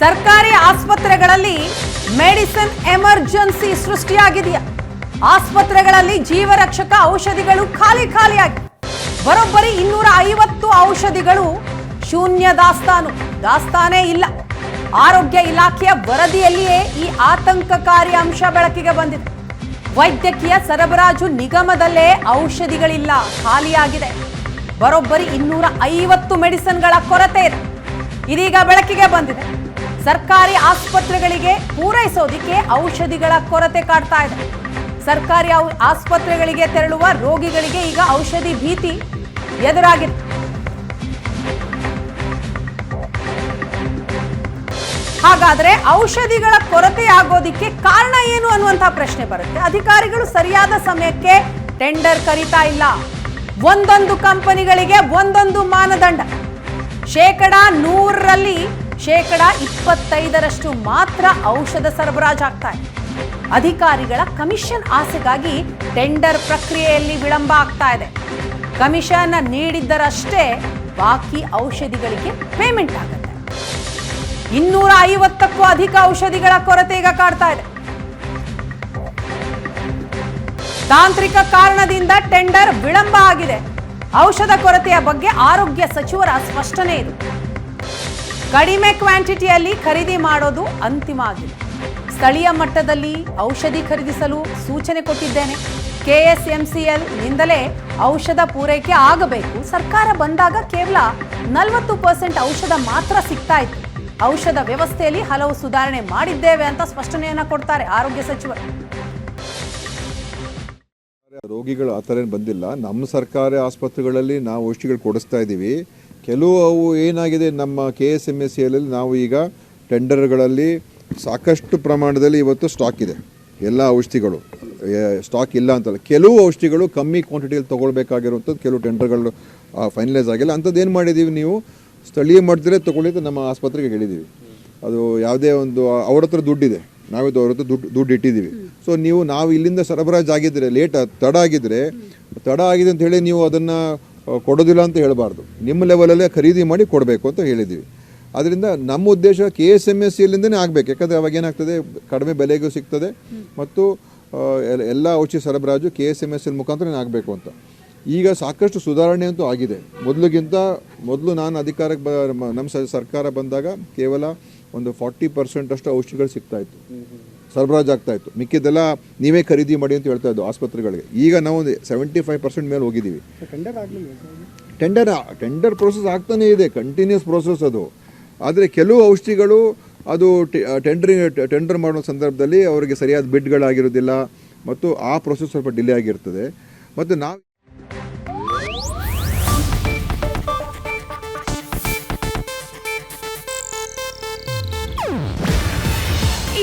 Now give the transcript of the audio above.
ಸರ್ಕಾರಿ ಆಸ್ಪತ್ರೆಗಳಲ್ಲಿ medicine emergency ಸೃಷ್ಟಿಯಾಗಿದೆಯಾ? ಆಸ್ಪತ್ರೆಗಳಲ್ಲಿ ಜೀವರಕ್ಷಕ ಔಷಧಿಗಳು ಖಾಲಿ ಖಾಲಿಯಾಗಿ. ಬರೋಬ್ಬರಿ ಇನ್ನೂರ ಐವತ್ತು ಔಷಧಿಗಳು ಶೂನ್ಯ ದಾಸ್ತಾನು. ದಾಸ್ತಾನೇ ಇಲ್ಲ. ಆರೋಗ್ಯ ಇಲಾಖೆಯ ವರದಿಯಲ್ಲಿಯೇ ಈ ಆತಂಕಕಾರಿ ಅಂಶ ಬೆಳಕಿಗೆ ಬಂದಿದೆ. ವೈದ್ಯಕೀಯ ಸರಬರಾಜು ನಿಗಮದಲ್ಲೇ ಔಷಧಿಗಳಿಲ್ಲ, ಖಾಲಿಯಾಗಿದೆ. ಬರೋಬ್ಬರಿ ಇನ್ನೂರ ಐವತ್ತು ಮೆಡಿಸನ್ಗಳ ಕೊರತೆ ಇದೆ. ಇದೀಗ ಬೆಳಕಿಗೆ ಬಂದಿದೆ. ಸರ್ಕಾರಿ ಆಸ್ಪತ್ರೆಗಳಿಗೆ ಪೂರೈಸೋದಿಕ್ಕೆ ಔಷಧಿಗಳ ಕೊರತೆ ಕಾಡ್ತಾ ಇದೆ. ಸರ್ಕಾರಿ ಆಸ್ಪತ್ರೆಗಳಿಗೆ ತೆರಳುವ ರೋಗಿಗಳಿಗೆ ಈಗ ಔಷಧಿ ಭೀತಿ ಎದುರಾಗಿದೆ. ಹಾಗಾದ್ರೆ ಔಷಧಿಗಳ ಕೊರತೆ ಆಗೋದಿಕ್ಕೆ ಕಾರಣ ಏನು ಅನ್ನುವಂಥ ಪ್ರಶ್ನೆ ಬರುತ್ತೆ. ಅಧಿಕಾರಿಗಳು ಸರಿಯಾದ ಸಮಯಕ್ಕೆ ಟೆಂಡರ್ ಕರೀತಾ ಇಲ್ಲ. ಒಂದೊಂದು ಕಂಪನಿಗಳಿಗೆ ಒಂದೊಂದು ಮಾನದಂಡ. ಶೇಕಡ ನೂರರಲ್ಲಿ ಶೇಕಡ ಇಪ್ಪತ್ತೈದರಷ್ಟು ಮಾತ್ರ ಔಷಧ ಸರಬರಾಜು ಆಗ್ತಾ ಇದೆ. ಅಧಿಕಾರಿಗಳ ಕಮಿಷನ್ ಆಸೆಗಾಗಿ ಟೆಂಡರ್ ಪ್ರಕ್ರಿಯೆಯಲ್ಲಿ ವಿಳಂಬ ಆಗ್ತಾ ಇದೆ. ಕಮಿಷನ್ ನೀಡಿದ್ದರಷ್ಟೇ ಬಾಕಿ ಔಷಧಿಗಳಿಗೆ ಪೇಮೆಂಟ್ ಆಗುತ್ತೆ. ಇನ್ನೂರ ಐವತ್ತಕ್ಕೂ ಅಧಿಕ ಔಷಧಿಗಳ ಕೊರತೆ ಈಗ ಕಾಡ್ತಾ ಇದೆ. ತಾಂತ್ರಿಕ ಕಾರಣದಿಂದ ಟೆಂಡರ್ ವಿಳಂಬ ಆಗಿದೆ. ಔಷಧ ಕೊರತೆಯ ಬಗ್ಗೆ ಆರೋಗ್ಯ ಸಚಿವರ ಸ್ಪಷ್ಟನೆ ಇದು. ಕಡಿಮೆ ಕ್ವಾಂಟಿಟಿಯಲ್ಲಿ ಖರೀದಿ ಮಾಡೋದು ಅಂತಿಮ ಆಗಿದೆ ಸ್ಥಳೀಯ ಮಟ್ಟದಲ್ಲಿ ಔಷಧಿ ಖರೀದಿಸಲು ಸೂಚನೆ ಕೊಟ್ಟಿದ್ದೇನೆ. ಕೆಎಸ್ಎಂಸಿಎಲ್ ನಿಂದಲೇ ಔಷಧ ಪೂರೈಕೆ ಆಗಬೇಕು. ಸರ್ಕಾರ ಬಂದಾಗ ಕೇವಲ ನಲವತ್ತು ಪರ್ಸೆಂಟ್ ಔಷಧ ಮಾತ್ರ ಸಿಗ್ತಾ ಇತ್ತು. ಔಷಧ ವ್ಯವಸ್ಥೆಯಲ್ಲಿ ಹಲವು ಸುಧಾರಣೆ ಮಾಡಿದ್ದೇವೆ ಅಂತ ಸ್ಪಷ್ಟನೆಯನ್ನ ಕೊಡ್ತಾರೆ ಆರೋಗ್ಯ ಸಚಿವರು ರೋಗಿಗಳು ಆ ಥರ ಬಂದಿಲ್ಲ. ನಮ್ಮ ಸರ್ಕಾರಿ ಆಸ್ಪತ್ರೆಗಳಲ್ಲಿ ನಾವು ಔಷಧಿಗಳು ಕೊಡಿಸ್ತಾ ಇದ್ದೀವಿ. ಕೆಲವು ಅವು ಏನಾಗಿದೆ, ನಮ್ಮ ಕೆ ಎಸ್ ಎಂ ಎಸ್ ಸಿಯಲ್ಲಿ ನಾವು ಈಗ ಟೆಂಡರ್ಗಳಲ್ಲಿ ಸಾಕಷ್ಟು ಪ್ರಮಾಣದಲ್ಲಿ ಇವತ್ತು ಸ್ಟಾಕ್ ಇದೆ. ಎಲ್ಲ ಔಷಧಿಗಳು. ಸ್ಟಾಕ್ ಇಲ್ಲ ಅಂತಲ್ಲ. ಕೆಲವು ಔಷಧಿಗಳು ಕಮ್ಮಿ ಕ್ವಾಂಟಿಟಿಯಲ್ಲಿ ತೊಗೊಳ್ಬೇಕಾಗಿರುವಂಥದ್ದು, ಕೆಲವು ಟೆಂಡರ್ಗಳು ಫೈನಲೈಸ್ ಆಗಿಲ್ಲ. ಅಂಥದ್ದು ಏನು ಮಾಡಿದ್ದೀವಿ ನೀವು? ಸ್ಥಳೀಯ ಮಟ್ಟದಲ್ಲೇ ತೊಗೊಳ್ಳಿ ನಮ್ಮ ಆಸ್ಪತ್ರೆಗೆ ಹೇಳಿದ್ದೀವಿ ಅದು ಯಾವುದೇ ಒಂದು, ಅವ್ರ ಹತ್ರ ದುಡ್ಡಿದೆ. ನಾವಿದ್ದು ಅವ್ರ ಹತ್ರ ದುಡ್ಡು ದುಡ್ಡು ಇಟ್ಟಿದ್ದೀವಿ ಸೊ ನೀವು ನಾವು ಇಲ್ಲಿಂದ ಸರಬರಾಜು ಆಗಿದ್ದರೆ ಲೇಟ್ ತಡ ಆಗಿದ್ದರೆ ತಡ ಆಗಿದೆ ಅಂತ ಹೇಳಿ ನೀವು ಅದನ್ನು ಕೊಡೋದಿಲ್ಲ ಅಂತ ಹೇಳಬಾರ್ದು. ನಿಮ್ಮ ಲೆವೆಲಲ್ಲೇ ಖರೀದಿ ಮಾಡಿ ಕೊಡಬೇಕು ಅಂತ ಹೇಳಿದ್ದೀವಿ. ಅದರಿಂದ ನಮ್ಮ ಉದ್ದೇಶ ಕೆ ಎಸ್ ಎಂ ಎಸ್ ಸಿಯಲ್ಲಿಂದನೇ ಆಗಬೇಕು. ಯಾಕಂದರೆ ಅವಾಗ ಏನಾಗ್ತದೆ? ಕಡಿಮೆ ಬೆಲೆಗೂ ಸಿಗ್ತದೆ. ಮತ್ತು ಎಲ್ಲ ಔಷಧಿ ಸರಬರಾಜು K S M S L ಮುಖಾಂತರನೇ ಆಗಬೇಕು ಅಂತ. ಈಗ ಸಾಕಷ್ಟು ಸುಧಾರಣೆ ಅಂತೂ ಆಗಿದೆ. ಮೊದಲಿಗಿಂತ ಮೊದಲು ನಾನು ಅಧಿಕಾರಕ್ಕೆ ಬ, ನಮ್ಮ ಸರ್ಕಾರ ಬಂದಾಗ ಕೇವಲ ಒಂದು ಫಾರ್ಟಿ ಪರ್ಸೆಂಟಷ್ಟು ಔಷಧಿಗಳು ಸಿಗ್ತಾ ಇತ್ತು. ಸರಬರಾಜು ಆಗ್ತಾ ಇತ್ತು. ಮಿಕ್ಕಿದ್ದೆಲ್ಲ ನೀವೇ ಖರೀದಿ ಮಾಡಿ ಅಂತ ಹೇಳ್ತಾ ಇದ್ದು ಆಸ್ಪತ್ರೆಗಳಿಗೆ. ಈಗ ನಾವು ಸೆವೆಂಟಿ ಫೈವ್ ಪರ್ಸೆಂಟ್ ಮೇಲೆ ಹೋಗಿದ್ದೀವಿ. ಟೆಂಡರ್ ಟೆಂಡರ್ ಪ್ರೋಸೆಸ್ ಆಗ್ತಾನೇ ಇದೆ ಕಂಟಿನ್ಯೂಸ್ ಪ್ರೋಸೆಸ್ ಅದು. ಆದರೆ ಕೆಲವು ಔಷಧಿಗಳು ಅದು ಟೆಂಡರಿಂಗ್ ಟೆಂಡರ್ ಮಾಡೋ ಸಂದರ್ಭದಲ್ಲಿ ಅವರಿಗೆ ಸರಿಯಾದ ಬಿಡ್ಗಳಾಗಿರೋದಿಲ್ಲ ಮತ್ತು ಆ ಪ್ರೋಸೆಸ್ ಸ್ವಲ್ಪ ಡಿಲೇ ಆಗಿರ್ತದೆ. ಮತ್ತು ನಾವು